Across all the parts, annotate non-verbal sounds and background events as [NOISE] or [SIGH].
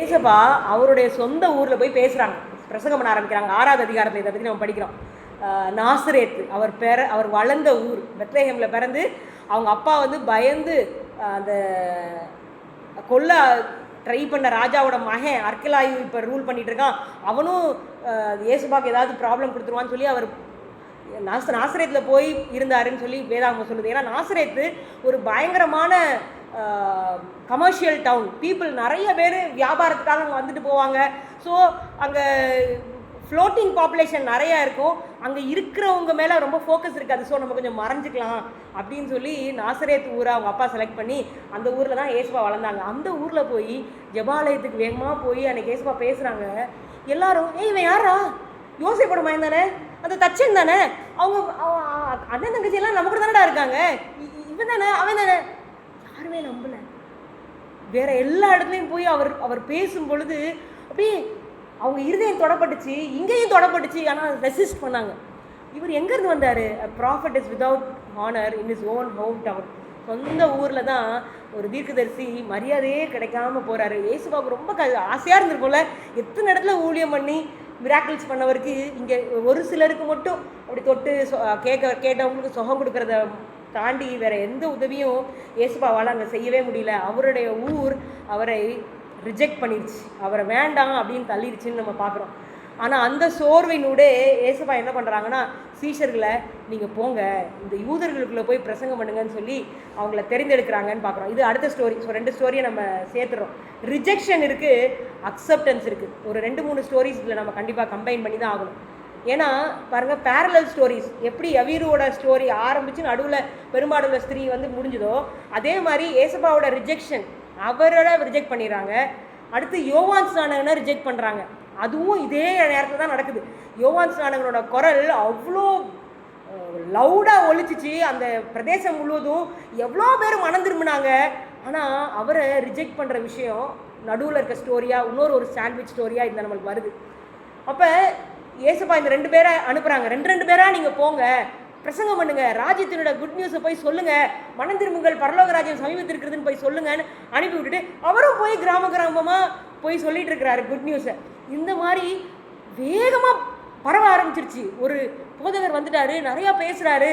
ஏசப்பா அவருடைய சொந்த ஊரில் போய் பேசுகிறாங்க பிரசங்கம் பண்ண ஆரம்பிக்கிறாங்க. ஆறாவது அதிகாரத்தில் இதை பற்றி நம்ம படிக்கிறோம். ஆஹ் நாசரேத்து. அவர் பெற அவர் வளர்ந்த ஊர். பெத்லேஹேமில் பிறந்து அவங்க அப்பா வந்து பயந்து அந்த கொல்ல ட்ரை பண்ண ராஜாவோட மகன் அர்க்கலாயு இப்போ ரூல் பண்ணிட்டு இருக்கான். அவனும் இயேசுபாக்கு ஏசுபாக்கு ஏதாவது ப்ராப்ளம் கொடுத்துருவான்னு சொல்லி அவர் நாச நாசரேத்தில் போய் இருந்தாருன்னு சொல்லி வேதாங்க சொல்லுது. ஏன்னா நாசரேத்து ஒரு பயங்கரமான கமர்ஷியல் டவுன் பீப்புள் நிறைய பேர் வியாபாரத்துக்காக அங்கே வந்துட்டு போவாங்க. ஸோ அங்கே ஃப்ளோட்டிங் பாப்புலேஷன் நிறையா இருக்கும். அங்கே இருக்கிறவங்க மேலே ரொம்ப ஃபோக்கஸ் இருக்காது. ஸோ நம்ம கொஞ்சம் மறைஞ்சிக்கலாம் அப்படின்னு சொல்லி நாசரேத் ஊரை அவங்க அப்பா செலக்ட் பண்ணி அந்த ஊரில் தான் ஏசுபா வளர்ந்தாங்க. அந்த ஊரில் போய் ஜபாலயத்துக்கு வேகமாக போய் அன்னைக்கு ஏசுபா பேசுகிறாங்க எல்லாரும் ஏய் இவன் யாரா யோசிப்போட மயன் தானே அந்த தச்சன் தானே? அவங்க அண்ணன் தங்கச்சி எல்லாம் நம்ம கூட தானடா இருக்காங்க? இ- இவன் தானே? அவன் தானே? யாருமே நம்பலை. வேற எல்லா இடத்துலையும் போய் அவர் அவர் பேசும் பொழுது அப்படியே அவங்க இருதயம் தொடப்பட்டுச்சு இங்கேயும் தொடப்பட்டுச்சு ஆனால் ரெசிஸ்ட் பண்ணாங்க. இவர் எங்கேருந்து வந்தார்? Prophet is without honour in his own hometown சொந்த ஊரில் தான் ஒரு தீர்க்கதரிசி மரியாதையே கிடைக்காம போகிறாரு இயேசுபாவுக்கு ரொம்ப க ஆசையாக இருந்திருக்கும்ல. எத்தனை இடத்துல ஊழியம் பண்ணி மிராக்கிள்ஸ் பண்ணவருக்கு இங்கே ஒரு சிலருக்கு மட்டும் அப்படி தொட்டு சொ- கேட்க கேட்டவங்களுக்கு சுகம் கொடுக்கறத தாண்டி வேற எந்த உதவியும் இயேசுபாவால் அங்கே செய்யவே முடியல. அவருடைய ஊர் அவரை ரிஜெக்ட் பண்ணிருச்சு. அவரை வேண்டாம் அப்படின்னு தள்ளிருச்சுன்னு நம்ம பார்க்குறோம். ஆனால் அந்த சோர்வினூடே ஏசப்பா என்ன பண்ணுறாங்கன்னா சீஷர்களை நீங்கள் போங்க இந்த யூதர்களுக்குள்ளே போய் பிரசங்கம் பண்ணுங்கன்னு சொல்லி அவங்கள தெரிந்தெடுக்கிறாங்கன்னு பார்க்குறோம். இது அடுத்த ஸ்டோரி ஸோ ரெண்டு ஸ்டோரியை நம்ம சேர்த்துறோம். ரிஜெக்ஷன் இருக்குது அக்செப்டன்ஸ் இருக்குது ஒரு ரெண்டு மூணு ஸ்டோரிஸ் இதில் நம்ம கண்டிப்பாக கம்பைன் பண்ணி தான் ஆகணும். ஏன்னா பாருங்கள் பேரலல் ஸ்டோரிஸ் எப்படி அவீரோட ஸ்டோரி ஆரம்பிச்சு நடுவில் பெரும்பாடுள்ள ஸ்திரீ வந்து முடிஞ்சுதோ அதே மாதிரி ஏசப்பாவோட ரிஜெக்ஷன் அவரோட ரிஜெக்ட் பண்ணிடுறாங்க. அடுத்து யோவான் ஸ்நானகனை ரிஜெக்ட் பண்ணுறாங்க அதுவும் இதே நேரத்தில் தான் நடக்குது. யோவான் ஸ்நானகனோட குரல் அவ்வளோ லவுடாக ஒழிச்சிச்சு அந்த பிரதேசம் முழுவதும் எவ்வளோ பேர் மனம் திரும்பினாங்க. ஆனால் அவரை ரிஜெக்ட் பண்ணுற விஷயம் நடுவில் இருக்க ஸ்டோரியாக இன்னொரு ஒரு சாண்ட்விச் ஸ்டோரியாக இந்த நம்மளுக்கு வருது. அப்போ ஏசப்பா இந்த ரெண்டு பேரை அனுப்புகிறாங்க ரெண்டு ரெண்டு பேராக நீங்கள் போங்க. பிரசங்கம் பண்ணுங்க. ராஜ்யத்தினோட குட் நியூஸை போய் சொல்லுங்க. மனம் திரும்புங்கள் பரலோக ராஜ்யம் சமீபத்திருக்கிறதுன்னு போய் சொல்லுங்கன்னு அனுப்பி விட்டுட்டு அவரும் போய் கிராம கிராமமாக போய் சொல்லிட்டு இருக்கிறாரு குட் நியூஸை இந்த மாதிரி வேகமாக பரவ ஆரம்பிச்சிருச்சு. ஒரு போதகர் வந்துட்டாரு நிறையா பேசுகிறாரு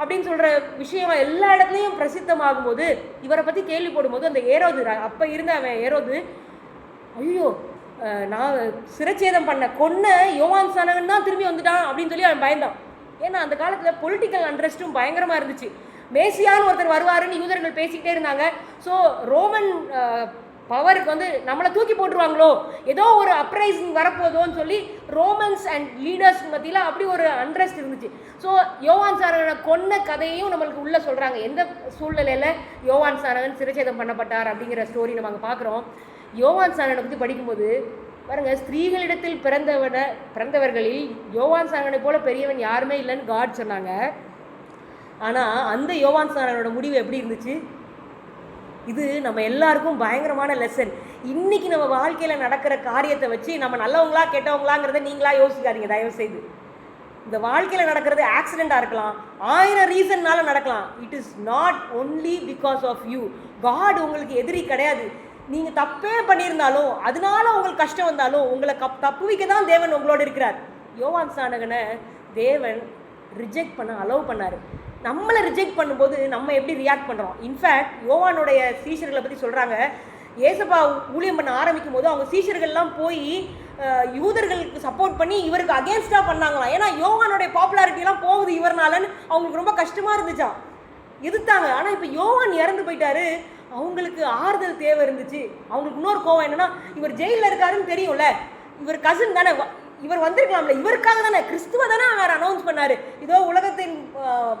அப்படின்னு சொல்கிற விஷயம் எல்லா இடத்துலையும் பிரசித்தமாகும் போது இவரை பற்றி கேள்வி போடும்போது அந்த ஏரோது அப்போ இருந்த அவன் ஏரோது ஐயோ நான் சிரச்சேதம் பண்ண கொன்ன யோவான் சனகன் தான் திரும்பி வந்துட்டான் அப்படின்னு சொல்லி அவன் பயந்தான். ஏன்னா அந்த காலத்தில் பொலிட்டிக்கல் அண்ட்ரஸ்ட்டும் பயங்கரமாக இருந்துச்சு. மேசியான்னு ஒருத்தர் வருவாருன்னு யூதர்கள் பேசிக்கிட்டே இருந்தாங்க. ஸோ ரோமன் பவருக்கு வந்து நம்மளை தூக்கி போட்டுருவாங்களோ? ஏதோ ஒரு அப்ரைசிங் வரப்போதோன்னு சொல்லி ரோமன்ஸ் அண்ட் லீடர்ஸ் மத்தியில் அப்படி ஒரு அண்ட்ரஸ்ட் இருந்துச்சு. ஸோ யோவான் சாரகனை கொன்ன கதையையும் நம்மளுக்கு உள்ளே சொல்கிறாங்க எந்த சூழ்நிலையில் யோவான் சாரகன் சிரச்சேதம் பண்ணப்பட்டார் அப்படிங்கிற ஸ்டோரி நம்ம அங்கே பார்க்குறோம் யோவான் சாரகனை பற்றி படிக்கும்போது பாருங்க ஸ்திரீகளிடத்தில் பிறந்தவன பிறந்தவர்களில் யோவான் சாரகனை போல பெரியவன் யாருமே இல்லைன்னு காட் சொன்னாங்க. ஆனால் அந்த யோவான் சாரகனோட முடிவு எப்படி இருந்துச்சு? இது நம்ம எல்லாருக்கும் பயங்கரமான லெசன் இன்னைக்கு நம்ம வாழ்க்கையில் நடக்கிற காரியத்தை வச்சு நம்ம நல்லவங்களா கெட்டவங்களாங்கிறத நீங்களா யோசிக்காதீங்க தயவு செய்து இந்த வாழ்க்கையில் நடக்கிறது ஆக்சிடெண்ட்டாக இருக்கலாம். ஆயிரம் ரீசன்னால நடக்கலாம். It is not only because of you got உங்களுக்கு எதிரி கிடையாது. நீங்கள் தப்பே பண்ணியிருந்தாலும் அதனால உங்களுக்கு கஷ்டம் வந்தாலும் உங்களை கப் தப்புவிக்க தான் தேவன் உங்களோட இருக்கிறார். யோவான் சாணகனை தேவன் ரிஜெக்ட் பண்ண அலோவ் பண்ணார். நம்மளை ரிஜெக்ட் பண்ணும்போது நம்ம எப்படி ரியாக்ட் பண்ணுறோம் இன்ஃபேக்ட் யோவானுடைய சீஷர்களை பற்றி சொல்கிறாங்க ஏசப்பா ஊழியம் பண்ண ஆரம்பிக்கும் போது அவங்க சீஷர்கள்லாம் போய் யூதர்களுக்கு சப்போர்ட் பண்ணி இவருக்கு அகேன்ஸ்டாக பண்ணாங்களாம். ஏன்னா யோவானுடைய பாப்புலாரிட்டிலாம் போகுது இவர்னாலன்னு அவங்களுக்கு ரொம்ப கஷ்டமாக இருந்துச்சா எதிர்த்தாங்க. ஆனால் இப்போ யோவான் இறந்து போயிட்டாரு. அவங்களுக்கு ஆறுதல் தேவை இருந்துச்சு. அவங்களுக்கு இன்னொரு கோவம் என்னன்னா இவர் ஜெயிலில் இருக்காருன்னு தெரியும்ல. இவர் கசின் தானே. வ- இவர் வந்திருக்கலாம்ல. இவருக்காக தானே. கிறிஸ்துவ தானே அவர் அனௌன்ஸ் பண்ணாரு. இதோ உலகத்தின்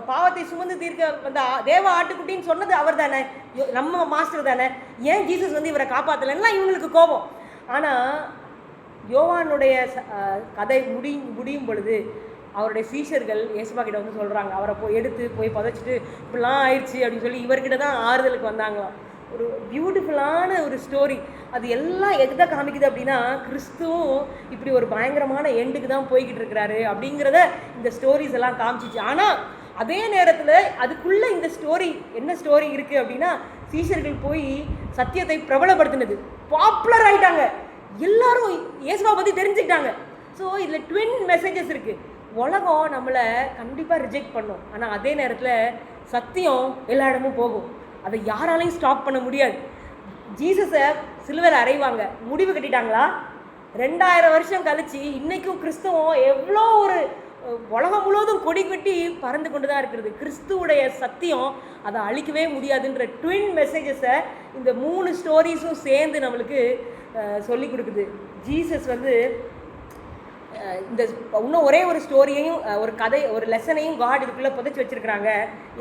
பாவத்தை சுமந்து தீர்க்க வந்த தேவ ஆட்டுக்குட்டின்னு சொன்னது அவர் தானே. நம்ம மாஸ்டர் தானே. ஏன் ஜீசஸ் வந்து இவரை காப்பாற்றலைன்னா இவங்களுக்கு கோபம். ஆனால் யோவானுடைய கதை முடி முடியும் பொழுது அவருடைய சீஷர்கள் இயேசுபா கிட்ட வந்து சொல்கிறாங்க அவரை போய் எடுத்து போய் புதைச்சிட்டு இப்படிலாம் ஆயிடுச்சு அப்படின்னு சொல்லி இவர்கிட்ட தான் ஆறுதலுக்கு வந்தாங்களாம். ஒரு பியூட்டிஃபுல்லான ஒரு ஸ்டோரி அது எல்லாம் எதுதான் காமிக்குது அப்படின்னா கிறிஸ்துவும் இப்படி ஒரு பயங்கரமான எண்டுக்கு தான் போய்கிட்டு இருக்கிறாரு அப்படிங்கிறத இந்த ஸ்டோரிஸ் எல்லாம் காமிச்சிச்சு. ஆனால் அதே நேரத்தில் அதுக்குள்ளே இந்த ஸ்டோரி என்ன ஸ்டோரி இருக்குது அப்படின்னா சீஷர்கள் போய் சத்தியத்தை பிரபலப்படுத்தினது. பாப்புலர் ஆகிட்டாங்க எல்லாரும் இயேசுவை பற்றி தெரிஞ்சுக்கிட்டாங்க. ஸோ இதில் ட்வின் மெசேஜஸ் இருக்குது உலகம் நம்மளை கண்டிப்பாக ரிஜெக்ட் பண்ணும். ஆனால் அதே நேரத்தில் சத்தியம் எல்லா இடமும் போகும். அதை யாராலையும் ஸ்டாப் பண்ண முடியாது. ஜீசஸை சிலுவையில் அறைவாங்க. முடிவு கட்டிட்டாங்களா? ரெண்டாயிரம் வருஷம் கழிச்சு இன்றைக்கும் கிறிஸ்துவம் எவ்வளோ ஒரு உலகம் முழுவதும் கொடி கட்டி பறந்து கொண்டு தான் இருக்கிறது. கிறிஸ்துவுடைய சத்தியம் அதை அழிக்கவே முடியாதுன்ற ட்வின் மெசேஜஸை இந்த மூணு ஸ்டோரிஸும் சேர்ந்து நம்மளுக்கு சொல்லி கொடுக்குது. ஜீசஸ் வந்து இந்த இன்னும் ஒரே ஒரு ஸ்டோரியையும் ஒரு கதை ஒரு லெசனையும் காட் இதுக்குள்ளே புதைச்சி வச்சிருக்கிறாங்க.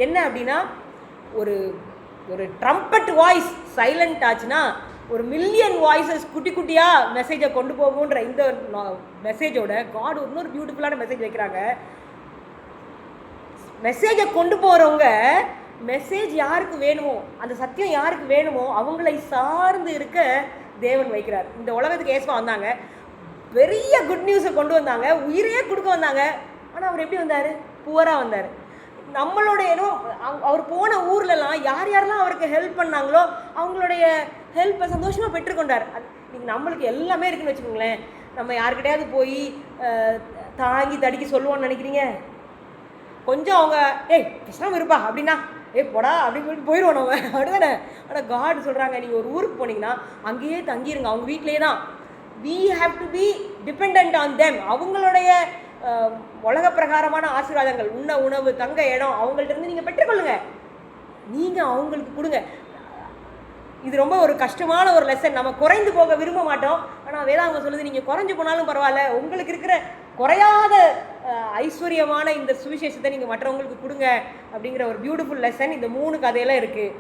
என்ன அப்படின்னா ஒரு ஒரு ட்ரம்பட் வாய்ஸ் சைலண்ட் ஆச்சுன்னா ஒரு மில்லியன் வாய்ஸஸ் குட்டி குட்டியாக மெசேஜை கொண்டு போகுன்ற இந்த மெசேஜோட காட் இன்னொரு பியூட்டிஃபுல்லான மெசேஜ் வைக்கிறாங்க. மெசேஜை கொண்டு போகிறவங்க மெசேஜ் யாருக்கு வேணுமோ அந்த சத்தியம் யாருக்கு வேணுமோ அவங்களை சார்ந்து இருக்க தேவன் வைக்கிறார். இந்த உலகத்துக்கு ஏசுவா வந்தாங்க. பெரிய குட் நியூஸை கொண்டு வந்தாங்க. உயிரையே கொடுக்க வந்தாங்க. ஆனால் அவர் எப்படி வந்தார்? புவராக வந்தார். நம்மளோட ஏதோ அவர் போன ஊர்லலாம் யார் யாரெல்லாம் அவருக்கு ஹெல்ப் பண்ணாங்களோ அவங்களுடைய ஹெல்ப்பை சந்தோஷமாக பெற்றுக்கொண்டார். நீங்கள் இன்னைக்கு நம்மளுக்கு எல்லாமே இருக்குன்னு வச்சுக்கோங்களேன். நம்ம யாருக்கிட்டையாவது போய் தாங்கி தடிக்க சொல்லுவோம்னு நினைக்கிறீங்க? கொஞ்சம் அவங்க ஏய் பேசாம இருப்பா அப்படின்னா ஏ போடா அப்படின்னு சொல்லிட்டு போயிடுவோம் நம்ம [LAUGHS] அப்படிதானே? ஆனால் காட் சொல்கிறாங்க நீங்கள் ஒரு ஊருக்கு போனீங்கன்னா அங்கேயே தங்கிடுங்க அவங்க வீட்டிலேயே தான். We have to be depend on them அவங்களுடைய உலக பிரகாரமான ஆசீர்வாதங்கள் உண்ண உணவு தங்க இடம் அவங்கள்ட்ட இருந்து நீங்கள் பெற்றுக்கொள்ளுங்க. நீங்கள் அவங்களுக்கு கொடுங்க. இது ரொம்ப ஒரு கஷ்டமான ஒரு லெசன் நம்ம குறைந்து போக விரும்ப மாட்டோம். ஆனால் வேதாங்க சொல்லுது நீங்கள் குறைஞ்சு போனாலும் பரவாயில்ல. உங்களுக்கு இருக்கிற குறையாத ஐஸ்வர்யமான இந்த சுவிசேஷத்தை நீங்கள் மற்றவங்களுக்கு கொடுங்க அப்படிங்கிற ஒரு பியூட்டிஃபுல் லெசன் இந்த மூணு கதையெல்லாம் இருக்குது